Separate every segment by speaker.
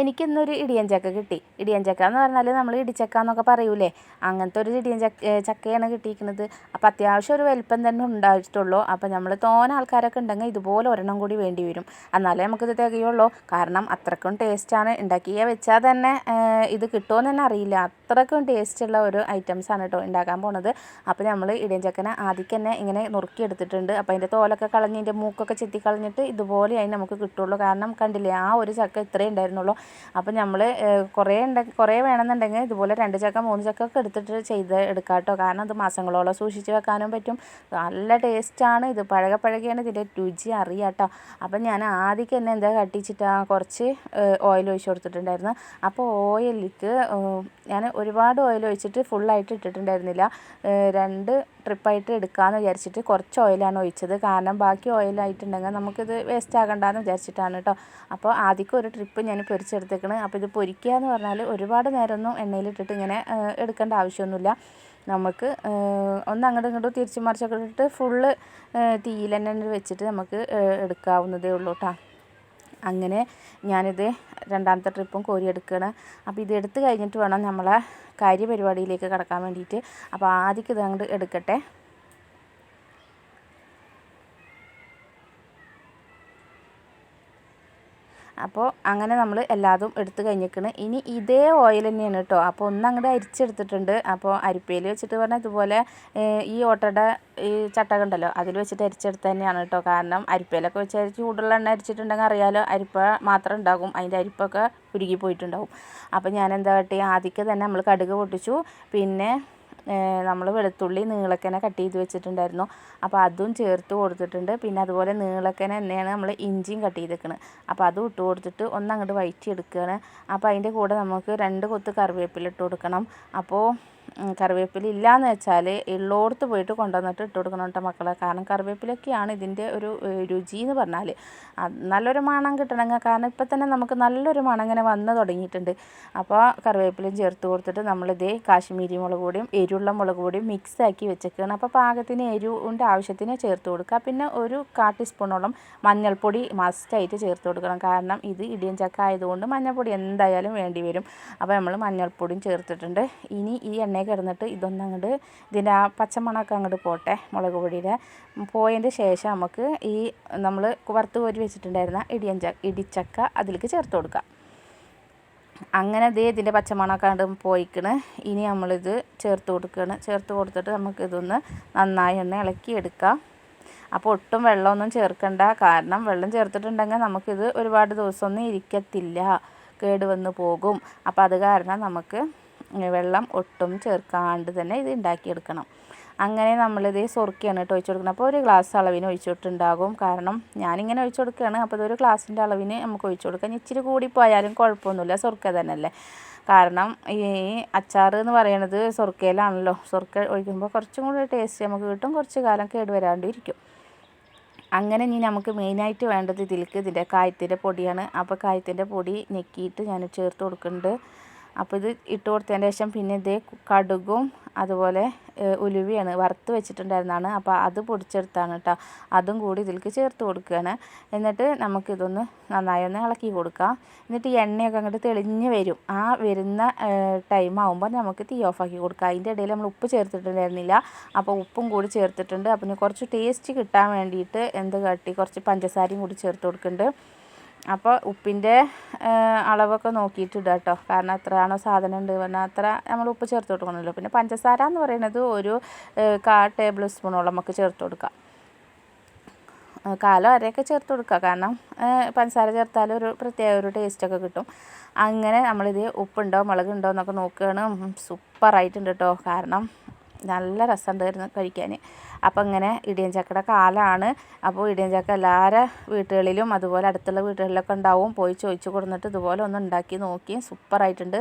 Speaker 1: എനിക്കിന്നൊരു ചക്ക കിട്ടി. ഇടിയൻ ചക്ക എന്ന് പറഞ്ഞാൽ നമ്മൾ ഇടിച്ചക്ക എന്നൊക്കെ പറയൂലേ? അങ്ങനത്തെ ഒരു ഇടിയൻ ചക്ക ചക്കയാണ് കിട്ടിയിരിക്കുന്നത്. അപ്പോൾ അത്യാവശ്യം ഒരു വലിപ്പം തന്നെ ഉണ്ടായിട്ടുള്ളൂ. അപ്പോൾ നമ്മൾ തോന ആൾക്കാരൊക്കെ ഉണ്ടെങ്കിൽ ഇതുപോലെ ഒരെണ്ണം കൂടി വേണ്ടി വരും. എന്നാലേ നമുക്കിത് തികയുള്ളൂ. കാരണം അത്രക്കും ടേസ്റ്റാണ് ഉണ്ടാക്കിയ വെച്ചാൽ തന്നെ ഇത് കിട്ടുമെന്ന് തന്നെ അറിയില്ല. അത്രക്കും ടേസ്റ്റുള്ള ഒരു ഐറ്റംസാണ് കേട്ടോ ഉണ്ടാക്കാൻ പോണത്. അപ്പോൾ നമ്മൾ ഇടിയൻ ചക്കനെ ആദ്യം തന്നെ ഇങ്ങനെ നുറുക്കിയെടുത്തിട്ടുണ്ട് അപ്പോൾ അതിന്റെ തോലൊക്കെ കളഞ്ഞ് അതിന്റെ മൂക്കൊക്കെ ചെത്തി കളഞ്ഞിട്ട് ഇതുപോലെ അതിന് നമുക്ക് കിട്ടുള്ളൂ. കാരണം കണ്ടില്ലേ ആ ഒരു ചക്ക ഇത്രയും ഉണ്ടായിരുന്നുള്ളൂ. അപ്പോൾ നമ്മൾ കുറേ ഉണ്ടെങ്കിൽ കുറേ വേണമെന്നുണ്ടെങ്കിൽ ഇതുപോലെ രണ്ട് ചക്ക മൂന്ന് ചക്ക ഒക്കെ എടുത്തിട്ട് ചെയ്ത് എടുക്കാം കേട്ടോ കാരണം അത് മാസങ്ങളോളം സൂക്ഷിച്ച് വെക്കാനും പറ്റും. നല്ല ടേസ്റ്റാണ് ഇത്. പഴക പഴകിയാണ് ഇതിന്റെ രുചി അറിയാം കേട്ടോ അപ്പം ഞാൻ ആദ്യം തന്നെ എന്താ കട്ടിച്ചിട്ടാ കുറച്ച് ഓയിൽ ഒഴിച്ച് കൊടുത്തിട്ടുണ്ടായിരുന്നു. അപ്പോൾ ഓയിലിക്ക് ഞാൻ ഒരുപാട് ഓയിൽ ഒഴിച്ചിട്ട് ഫുള്ളായിട്ട് ഇട്ടിട്ടുണ്ടായിരുന്നില്ല. രണ്ട് ട്രിപ്പായിട്ട് എടുക്കാമെന്ന് വിചാരിച്ചിട്ട് കുറച്ച് ഓയിലാണ് ഒഴിച്ചത്. കാരണം ബാക്കി ഓയിലായിട്ടുണ്ടെങ്കിൽ നമുക്കിത് വേസ്റ്റ് ആകണ്ടെന്ന് വിചാരിച്ചിട്ടാണ് കേട്ടോ. അപ്പോൾ ആദ്യം ഒരു ട്രിപ്പ് ഞാൻ പൊരിച്ചെടുത്തേക്കണ്. അപ്പോൾ ഇത് പൊരിക്കുക എന്ന് പറഞ്ഞാൽ ഒരുപാട് നേരമൊന്നും എണ്ണയിലിട്ടിട്ട് ഇങ്ങനെ എടുക്കേണ്ട ആവശ്യമൊന്നുമില്ല. നമുക്ക് ഒന്ന് അങ്ങോട്ടും ഇങ്ങോട്ടും തിരിച്ചു മറിച്ചൊക്കെ ഇട്ടിട്ട് ഫുള്ള് തന്നെ വെച്ചിട്ട് നമുക്ക് എടുക്കാവുന്നതേ ഉള്ളൂ കേട്ടോ. അങ്ങനെ ഞാനിത് രണ്ടാമത്തെ ട്രിപ്പും കോരിയെടുക്കുകയാണ്. അപ്പോൾ ഇത് എടുത്തു കഴിഞ്ഞിട്ട് വേണം നമ്മളെ കാര്യപരിപാടിയിലേക്ക് കടക്കാൻ വേണ്ടിയിട്ട്. അപ്പോൾ ആദ്യം അങ്ങോട്ട് എടുക്കട്ടെ. അപ്പോൾ അങ്ങനെ നമ്മൾ എല്ലാതും എടുത്തു കഴിഞ്ഞിരിക്കണം. ഇനി ഇതേ ഓയിൽ തന്നെയാണ് കേട്ടോ അപ്പോൾ ഒന്ന് അങ്ങോട്ട് അരിച്ചെടുത്തിട്ടുണ്ട്. അപ്പോൾ അരിപ്പയിൽ വെച്ചിട്ട് പറഞ്ഞാൽ ഇതുപോലെ ഈ ഓട്ടയുടെ ഈ ചട്ടക ഉണ്ടല്ലോ അതിൽ വെച്ചിട്ട് അരിച്ചെടുത്ത് തന്നെയാണ് കേട്ടോ കാരണം അരിപ്പയിലൊക്കെ വെച്ച് ചൂടുള്ള എണ്ണ അരിച്ചിട്ടുണ്ടെങ്കിൽ അറിയാലോ അരിപ്പ മാത്രം ഉണ്ടാകും. അതിന്റെ അരിപ്പൊക്കെ ഉരുകി പോയിട്ടുണ്ടാവും. അപ്പോൾ ഞാൻ എന്താ കാട്ടി ആദ്യമൊക്കെ തന്നെ നമ്മൾ കടുക് പൊട്ടിച്ചു. പിന്നെ നമ്മൾ വെളുത്തുള്ളി നീളക്കനെ കട്ട് ചെയ്ത് വെച്ചിട്ടുണ്ടായിരുന്നു. അപ്പോൾ അതും ചേർത്ത് കൊടുത്തിട്ടുണ്ട്. പിന്നെ അതുപോലെ നീളക്കനെ തന്നെയാണ് നമ്മൾ ഇഞ്ചിയും കട്ട് ചെയ്തേക്കുന്നത് അപ്പോൾ അതും ഇട്ട് കൊടുത്തിട്ട് ഒന്ന് അങ്ങോട്ട് വഴറ്റി എടുക്കുകയാണ് അപ്പോൾ അതിന്റെ കൂടെ നമുക്ക് രണ്ട് കൊത്ത് കറിവേപ്പില ഇട്ട് കൊടുക്കണം. അപ്പോൾ കറിവേപ്പില ഇല്ലയെന്ന് വെച്ചാൽ ഉള്ളോടത്ത് പോയിട്ട് കൊണ്ടുവന്നിട്ട് ഇട്ട് കൊടുക്കണം കേട്ടോ മക്കളെ. കാരണം കറിവേപ്പിലൊക്കെയാണ് ഇതിന്റെ ഒരു രുചി എന്ന് പറഞ്ഞാൽ നല്ലൊരു മണം കിട്ടണമെങ്കിൽ കാരണം ഇപ്പം തന്നെ നമുക്ക് നല്ലൊരു മണം ഇങ്ങനെ വന്ന് തുടങ്ങിയിട്ടുണ്ട്. അപ്പോൾ കറിവേപ്പിലയും ചേർത്ത് കൊടുത്തിട്ട് നമ്മളിതേ കാശ്മീരി മുളക് പൊടിയും എരിവുള്ള മുളക് പൊടിയും മിക്സ് ആക്കി അപ്പോൾ പാകത്തിന് എരിവിന്റെ ആവശ്യത്തിന് ചേർത്ത് കൊടുക്കുക. പിന്നെ ഒരു കാ ടീസ്പൂണോളം മഞ്ഞൾപ്പൊടി മസ്റ്റായിട്ട് ചേർത്ത് കൊടുക്കണം. കാരണം ഇത് ഇടിയൻ ചക്ക ആയതുകൊണ്ട് മഞ്ഞൾപ്പൊടി എന്തായാലും വേണ്ടി വരും. അപ്പോൾ നമ്മൾ മഞ്ഞൾപ്പൊടിയും ചേർത്തിട്ടുണ്ട്. ഇനി ഈ എണ്ണ കിടന്നിട്ട് ഇതൊന്നും അങ്ങോട്ട് ഇതിന്റെ ആ പച്ചമണമൊക്കെ അങ്ങോട്ട് പോട്ടെ മുളക് പൊടിയുടെ. പോയതിന്റെ ശേഷം നമുക്ക് ഈ നമ്മൾ വറുത്ത് കോരി വെച്ചിട്ടുണ്ടായിരുന്ന ഇടിയൻ ഇടിച്ചക്ക അതിലേക്ക് ചേർത്ത് കൊടുക്കാം. അങ്ങനെ ദേ ഇതിന്റെ പച്ചമണമൊക്കെ അങ്ങോട്ട് പോയിക്കണ്. ഇനി നമ്മളിത് ചേർത്ത് കൊടുക്കുകയാണ് ചേർത്ത് കൊടുത്തിട്ട് നമുക്ക് ഇതൊന്ന് നന്നായി ഒന്ന് ഇളക്കി എടുക്കാം. അപ്പോൾ ഒട്ടും വെള്ളമൊന്നും ചേർക്കണ്ട. കാരണം വെള്ളം ചേർത്തിട്ടുണ്ടെങ്കിൽ നമുക്കിത് ഒരുപാട് ദിവസമൊന്നും ഇരിക്കത്തില്ല. കേടുവന്ന് പോകും. അപ്പോൾ അത് കാരണം നമുക്ക് വെള്ളം ഒട്ടും ചേർക്കാണ്ട് തന്നെ ഇത് ഉണ്ടാക്കിയെടുക്കണം. അങ്ങനെ നമ്മളിത് സൊറുക്കിയാണ് കേട്ടോ ഒഴിച്ചു കൊടുക്കുന്നത്. അപ്പോൾ ഒരു ഗ്ലാസ് അളവിന് ഒഴിച്ചിട്ടുണ്ടാകും കാരണം ഞാനിങ്ങനെ ഒഴിച്ചു കൊടുക്കുകയാണ്. അപ്പോൾ ഇതൊരു ഗ്ലാസിന്റെ അളവിന് നമുക്ക് ഒഴിച്ചു കൊടുക്കാം. ഇച്ചിരി കൂടി പോയാലും കുഴപ്പമൊന്നുമില്ല. സൊറുക്ക തന്നെയല്ലേ കാരണം ഈ അച്ചാർ എന്ന് പറയുന്നത് സൊറുക്കയിലാണല്ലോ. സൊറുക്ക ഒഴിക്കുമ്പോൾ കുറച്ചും കൂടി ടേസ്റ്റ് നമുക്ക് കിട്ടും. കുറച്ച് കാലം കേടുവരാണ്ടിരിക്കും അങ്ങനെ ഇനി നമുക്ക് മെയിനായിട്ട് വേണ്ടത് ഇതിലേക്ക് ഇതിന്റെ കായത്തിന്റെ പൊടിയാണ്. അപ്പോൾ കായത്തിന്റെ പൊടി ഞെക്കിയിട്ട് ഞാൻ ചേർത്ത് കൊടുക്കുന്നുണ്ട്. അപ്പോൾ ഇത് ഇട്ട് കൊടുത്തതിന് ശേഷം പിന്നെ ഇതേ കടുകും അതുപോലെ ഉലുവയാണ് വറുത്ത് വെച്ചിട്ടുണ്ടായിരുന്നതാണ് അപ്പോൾ അത് പൊടിച്ചെടുത്താണ് കേട്ടോ അതും കൂടി ഇതിലേക്ക് ചേർത്ത് കൊടുക്കുകയാണ് എന്നിട്ട് നമുക്കിതൊന്ന് നന്നായി ഒന്ന് ഇളക്കി കൊടുക്കാം. എന്നിട്ട് എണ്ണയൊക്കെ അങ്ങോട്ട് തെളിഞ്ഞ് വരും. ആ വരുന്ന ടൈം ആകുമ്പോൾ നമുക്ക് തീ ഓഫാക്കി കൊടുക്കാം. അതിന്റെ ഇടയിൽ നമ്മൾ ഉപ്പ് ചേർത്തിട്ടുണ്ടായിരുന്നില്ല. അപ്പോൾ ഉപ്പും കൂടി ചേർത്തിട്ടുണ്ട്. അപ്പം കുറച്ച് ടേസ്റ്റ് കിട്ടാൻ വേണ്ടിയിട്ട് എന്ത് കാട്ടി? കുറച്ച് പഞ്ചസാരയും കൂടി ചേർത്ത് കൊടുക്കുന്നുണ്ട്. അപ്പോൾ ഉപ്പിന്റെ അളവൊക്കെ നോക്കിയിട്ട് ഇടുക കേട്ടോ കാരണം എത്രയാണോ സാധനം ഉണ്ട് പറഞ്ഞാൽ അത്ര നമ്മൾ ഉപ്പ് ചേർത്ത് കൊടുക്കണമല്ലോ. പിന്നെ പഞ്ചസാര എന്ന് പറയുന്നത് ഒരു കാ ടേബിൾ സ്പൂണോളം നമുക്ക് ചേർത്ത് കൊടുക്കാം. കാലം അരയൊക്കെ ചേർത്ത് കൊടുക്കുക കാരണം പഞ്ചസാര ചേർത്താൽ ഒരു പ്രത്യേക ഒരു ടേസ്റ്റൊക്കെ കിട്ടും. അങ്ങനെ നമ്മളിത് ഉപ്പുണ്ടോ മുളകുണ്ടോ എന്നൊക്കെ നോക്കുകയാണ്. സൂപ്പറായിട്ടുണ്ട് കേട്ടോ കാരണം നല്ല രസമുണ്ടായിരുന്നു കഴിക്കാൻ. അപ്പോൾ ഇങ്ങനെ ഇടിയൻ ചക്കയുടെ കാലമാണ് അപ്പോൾ ഇടിയൻ ചക്ക എല്ലാവരുടെ വീട്ടുകളിലും അതുപോലെ അടുത്തുള്ള വീട്ടുകളിലൊക്കെ ഉണ്ടാവും. പോയി ചോദിച്ചു കൊടുത്തിട്ട് ഇതുപോലെ ഒന്ന് ഉണ്ടാക്കി നോക്കി. സൂപ്പറായിട്ടുണ്ട്.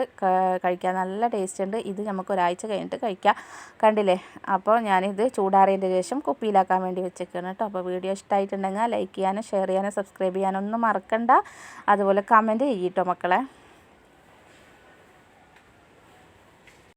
Speaker 1: കഴിക്കാൻ നല്ല ടേസ്റ്റ് ഉണ്ട്. ഇത് നമുക്ക് ഒരാഴ്ച കഴിഞ്ഞിട്ട് കഴിക്കാം. കണ്ടില്ലേ? അപ്പോൾ ഞാനിത് ചൂടാറിയതിന്റെ ശേഷം കുപ്പിയിലാക്കാൻ വേണ്ടി വെച്ചേക്കാണ് കേട്ടോ. അപ്പോൾ വീഡിയോ ഇഷ്ടമായിട്ടുണ്ടെങ്കിൽ ലൈക്ക് ചെയ്യാനും ഷെയർ ചെയ്യാനും സബ്സ്ക്രൈബ് ചെയ്യാനും ഒന്നും മറക്കണ്ട. അതുപോലെ കമന്റ് ചെയ്യട്ടോ മക്കളെ.